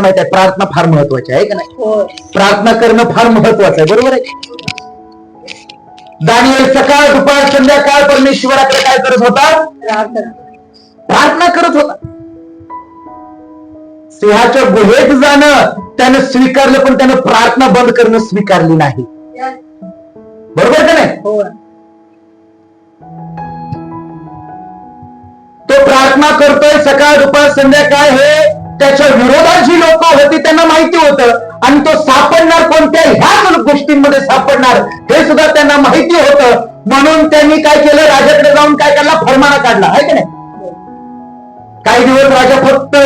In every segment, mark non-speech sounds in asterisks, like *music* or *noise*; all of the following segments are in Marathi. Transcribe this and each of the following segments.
माहीत आहे? प्रार्थना फार महत्वाची आहे का नाही? होय प्रार्थना करणं फार महत्वाचं आहे बरोबर आहे? दानियल सकाळ दुपार संध्याकाळ परमेश्वराकडे काय करत होता? प्रार्थना. करत होता. सिंहाच्या गुहेत जाणं त्यानं स्वीकारलं पण त्यानं प्रार्थना बंद करणं स्वीकारली नाही. बरोबर का नाही? होय तो प्रार्थना करतोय सकाळ दुपार संध्याकाळ हे त्याच्या विरोधात जी लोक होती त्यांना माहिती होतं. आणि तो सापडणार कोणत्या ह्याच गोष्टींमध्ये सापडणार हे सुद्धा त्यांना माहिती होतं. म्हणून त्यांनी काय केलं? राजाकडे जाऊन काय काढला फरमाना काढला. आहे की नाही? काही दिवस राजा फक्त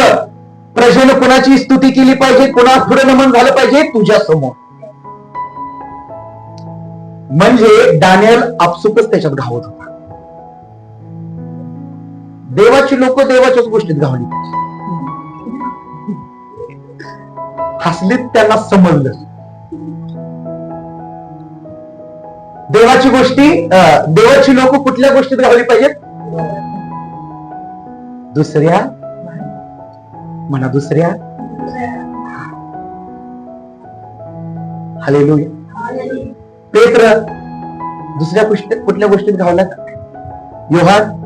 प्रजेनं कुणाची स्तुती केली पाहिजे कुणा पुढे नमन झालं पाहिजे? तुझ्या समोर. म्हणजे डानियल आपसुकच त्याच्यात घावत होता. देवाची लोक देवाच्याच गोष्टीत घावली हसलीत त्यांना समजलं. देवाची गोष्टी अं, देवाची लोक कुठल्या गोष्टीत घावली पाहिजेत? दुसऱ्या? म्हणा दुसऱ्या? हालेलुया. पेत्र दुसऱ्या गोष्टी कुठल्या गोष्टीत घावला योहान?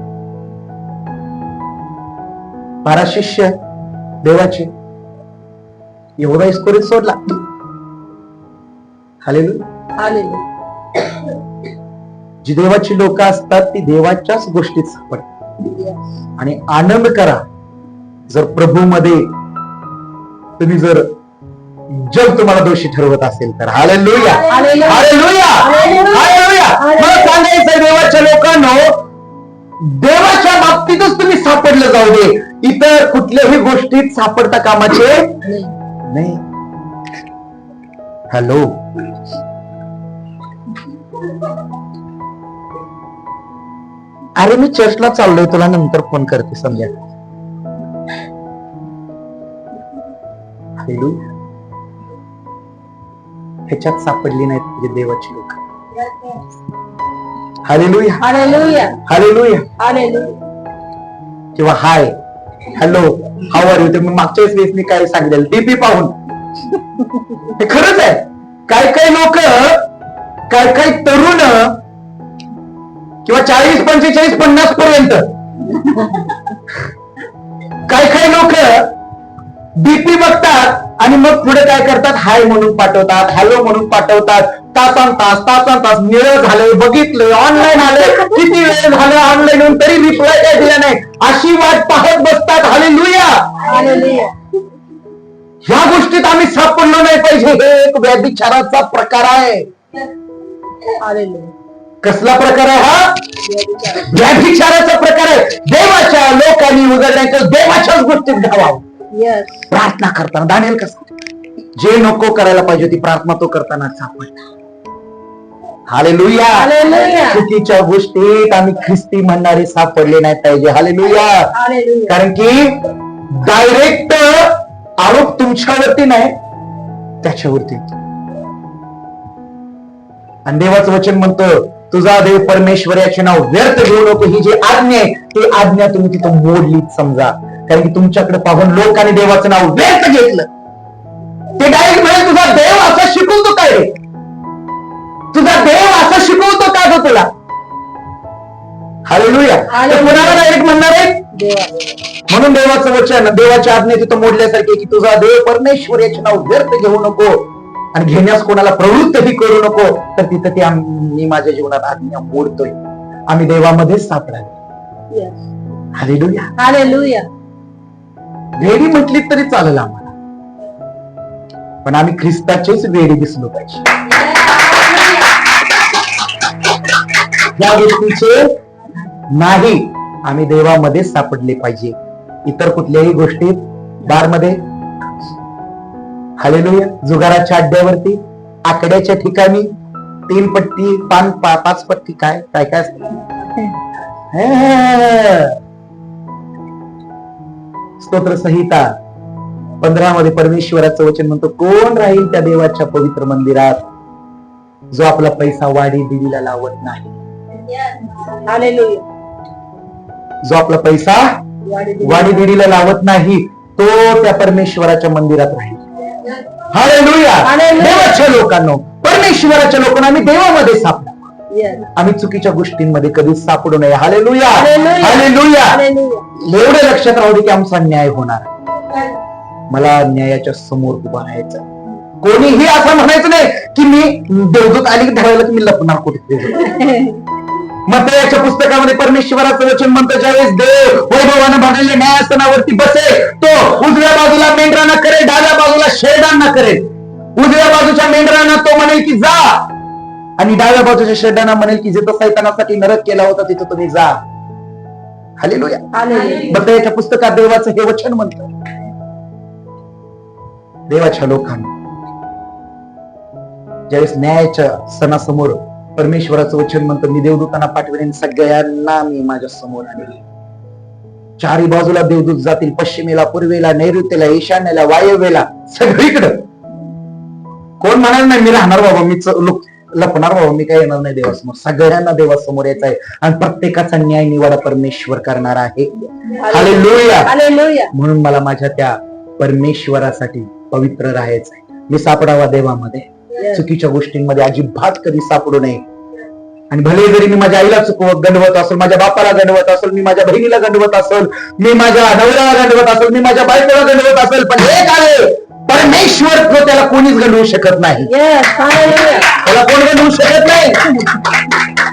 बारा शिष्य देवाचे. एवढा इस्कोरीत सोडला. हालेलुया जी देवाची लोक असतात ती देवाच्याच गोष्टीत सापडतात. आणि आनंद करा. जर प्रभू मध्ये तुम्ही जर जग तुम्हाला दोषी ठरवत असेल तर. हालेलुया. हालेलुया. मला सांगायचं देवाच्या लोकांनो देवाच्या बाबतीतच तुम्ही सापडलं जाऊ दे. इतर कुठल्याही गोष्टीत सापडता कामाचे नाही. हॅलो अरे मी चर्चला चाललोय तुला नंतर फोन करते समजा. हॅलो ह्याच्यात सापडली नाहीत म्हणजे देवाची लोक. हालेलुया हालेलुया हालेलुया किंवा hi hello how are you ते मी मागच्या वेळेस मी काय सांगेल? डीपी पाहून. हे खरंच आहे. काय काय लोक काय काय तरुण किंवा चाळीस पंचेचाळीस पन्नास पर्यंत. काय काय लोक डीपी बघतात आणि मग पुढे काय करतात? हाय म्हणून पाठवतात हॅलो म्हणून पाठवतात. तासान तास तासान तास निळ झालंय बघितलंय ऑनलाईन आलंय किती वेळ झालं ऑनलाईन येऊन तरी रिप्लाय काय दिला नाही. अशी वाट पाहत बसतात. हाले लुया ह्या गोष्टीत आम्ही सापडलो नाही पाहिजे. हे एक व्याधिचाराचा प्रकार आहे. कसला प्रकार आहे हा? व्याधिचाराचा प्रकार आहे. देवाच्या लोकांनी उघडण्याच्या देवाच्याच गोष्टीत यस प्रार्थना करताना. दानियल कसं? जे नको करायला पाहिजे ती प्रार्थना तो करताना सापडला. हालेलुया हालेलुया चुकीच्या गोष्टीत आम्ही ख्रिस्ती म्हणणारे सापडले नाही पाहिजे. हालेलुया कारण की डायरेक्ट आरोप तुमच्यावरती नाही त्याच्यावरती. आणि देवाचं वचन म्हणतं तुझा देव परमेश्वर याचे नाव व्यर्थ घेऊ नको. ही जी आज्ञा आहे ती आज्ञा तुम्ही तिथं मोडलीच समजा. कारण की तुमच्याकडे पाहून लोकांनी देवाचं नाव व्यर्थ घेतलं. ते डायरेक्ट म्हणे तुझा देव असं शिकवतो काय रे? तुझा देव असं शिकवतो का ग तुला? हालेलुया कुणाला डायरेक्ट म्हणणार आहे? म्हणून देवाचं वचन देवाची आज्ञा तिथं मोडल्यासारखी की तुझा देव परमेश्वर याचे नाव व्यर्थ घेऊ नको आणि घेण्यास कोणाला प्रवृत्तही करू नको तर तिथं ते मी माझ्या जीवनात आज्ञा मोडतोय. आम्ही देवामध्येच सापडावे. यस हालेलुया हालेलुया वेडी म्हटली तरी चालेल आम्हाला. पण आम्ही ख्रिस्ताचेच वेडी दिसलो पाहिजे. या गोष्टीचे नाही आम्ही देवामध्ये सापडले पाहिजे. इतर कुठल्याही गोष्टीत बारमध्ये. हालेलुया जुगाराच्या अड्ड्यावरती आकड्याच्या ठिकाणी तीन पट्टी पान पा, पाच पट्टी काय? काय काय असतं. स्तोत्र संहिता. पंधरा मध्ये परमेश्वराचं वचन म्हणतो कोण राहील त्या देवाच्या पवित्र मंदिरात? जो आपला पैसा वाडी दिवीला लावत नाही. जो आपला पैसा वाढी वाडी दिडीला लावत नाही तो त्या परमेश्वराच्या मंदिरात राहील. देवाच्या लोकांनो परमेश्वराच्या लोकांना आम्ही देवामध्ये सापडा. आम्ही चुकीच्या गोष्टींमध्ये कधीच सापडू नये. Hallelujah Hallelujah. Hallelujah Hallelujah. एवढे लक्षात राहू दे की आमचा न्याय होणार. मला न्यायाच्या समोर उभा राहायचं. कोणीही असं म्हणायचं नाही की मी देवदूत आली की ठरवलं की मी लपणार कुठे *laughs* मग याच्या पुस्तकामध्ये परमेश्वराचं वचन म्हणतं ज्यावेळेस देव वैभवानं भरलेल्या न्यायासनावरती बसे तो उजव्या बाजूला मेंढरांना करेल डाव्या बाजूला शेडांना करेल. उजव्या बाजूच्या मेंढरांना तो म्हणेल की जा. आणि डाव्या बाजूच्या शेडांना म्हणेल की जिथं सैतानासाठी नरक केला होता तिथं तुम्ही जा. हालेलुया. Hallelujah. बघा याच्या पुस्तकात देवाचं हे वचन म्हणतं. देवाच्या लोकांना ज्यावेळेस न्यायाच्या सणासमोर परमेश्वराचं वचन म्हणतं मी देवदूतांना पाठवेन सगळ्यांना मी माझ्यासमोर आणेल. चारी बाजूला देवदूत जातील पश्चिमेला पूर्वेला नैऋत्येला ईशान्येला वायव्येला सगळीकडं. कोण म्हणाल नाही मी राहणार बाबा मी लपणार बाबा मी काय येणार नाही देवासमोर. सगळ्यांना देवासमोर यायचं आहे. आणि प्रत्येकाचा न्याय निवाडा परमेश्वर करणार आहे. म्हणून मला माझ्या त्या परमेश्वरासाठी पवित्र राहायचं आहे मी सापडावा देवामध्ये. चुकीच्या गोष्टींमध्ये अजिबात कधी सापडू नये. आणि भले जरी मी माझ्या आईला गंडवत असेल माझ्या बापाला गंडवत असेल मी माझ्या बहिणीला गंडवत असेल मी माझ्या नवऱ्याला गंडवत असेल मी माझ्या बायकोला गंडवत असेल पण हे काय परमेश्वर तो त्याला कोणीच गंडवू शकत नाही. त्याला कोण गंडवू शकत नाही?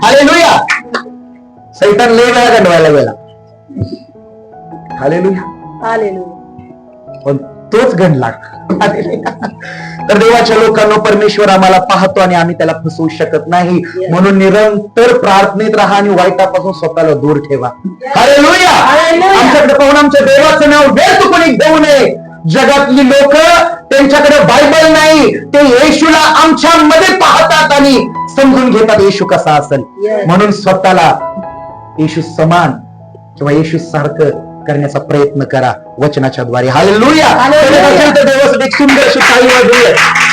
हालेलुया सैतान लय वेळा गंडवायला गेला हालेलुया Hallelujah. पण तोच गणला तर देवाच्या लोकांना परमेश्वर आम्हाला पाहतो आणि आम्ही त्याला फसवू शकत नाही. म्हणून निरंतर प्रार्थनेत राहा आणि वाईटापासून स्वतःला दूर ठेवा. Hallelujah hallelujah. आमच्याकडे पाहून आमच्या देवाचं नाव व्यर्थ कोणी घेऊ नये. जगातली लोक त्यांच्याकडे बायबल नाही. ते येशूला आमच्या मध्ये पाहतात आणि समजून घेतात येशू कसा असेल. म्हणून स्वतःला येशू समान किंवा येशू सारखं करण्याचा प्रयत्न करा वचनाच्या द्वारे. हालेलुया देवासाठी सुंदर वाजवूया.